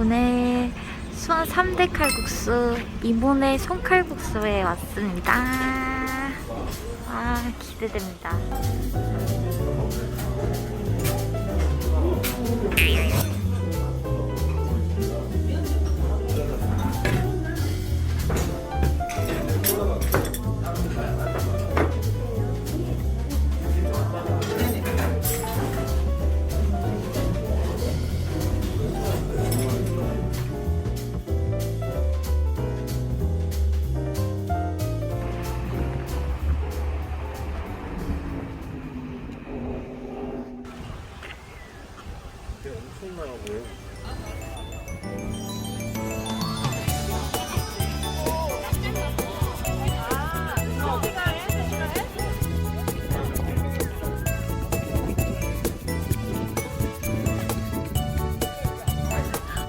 오늘 수원 3대 칼국수 이모네 손칼국수에 왔습니다. 아 기대됩니다.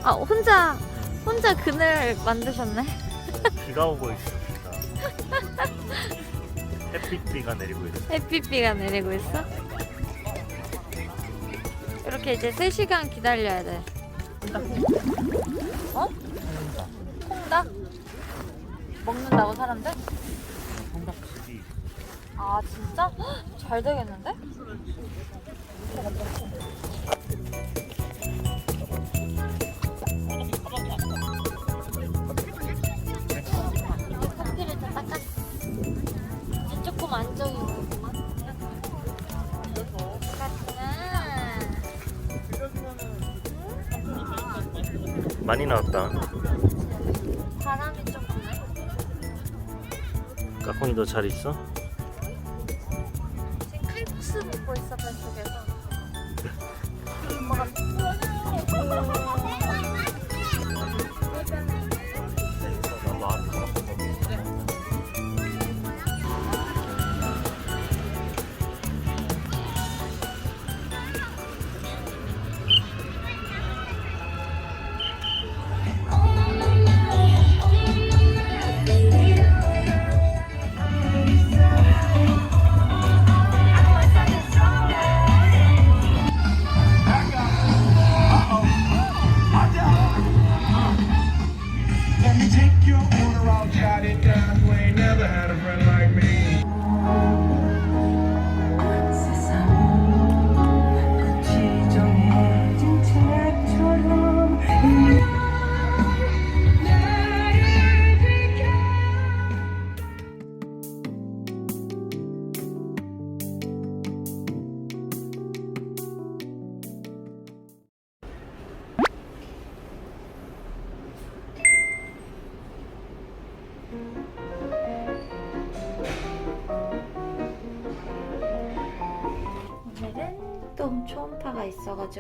아 혼자 혼자 그늘 만드셨네. 비가 오고 있습니다. 햇빛비가 내리고 있어요. 햇빛비가 내리고 있어. 이렇게 이제 3시간 기다려야 돼. 어? 콩닭? 먹는다고 사람들? 통닭집이 아 진짜? 헉, 잘 되겠는데? 많이 나왔다. 바람이 좀 부네. 까꿍이 너잘 있어? 지금 칼국수 먹고 있어 뱃속에서. 엄마가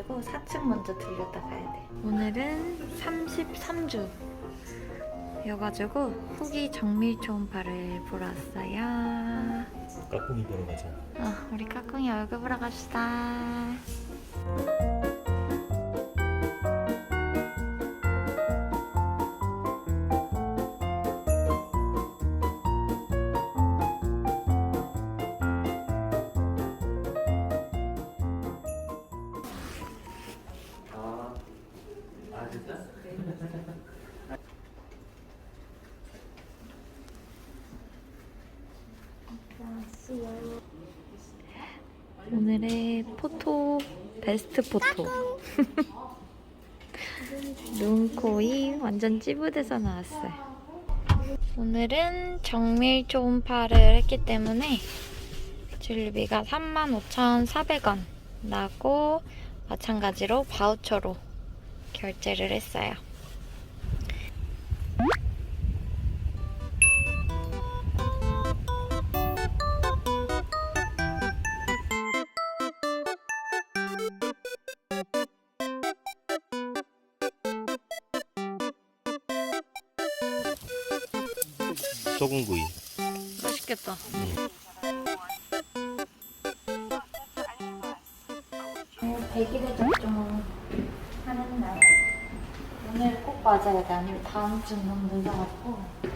있어가지고 4층 먼저 들렸다 가야 돼. 오늘은 33주. 여가지고 후기 정밀 초음파를 보러 왔어요. 까꿍이 보러 가자. 어, 우리 까꿍이 얼굴 보러 갑시다. 오늘의 포토 베스트 포토. 눈, 코, 이 완전 찌부돼서 나왔어요. 오늘은 정밀 초음파를 했기 때문에 진료비가 35,400원 나고 마찬가지로 바우처로 결제를 했어요. 소금구이. 맛있겠다. 오늘 100일에 접종을 하는 날. 오늘 꼭 맞아야 돼. 아니면 다음 주 너무 늦어가지고.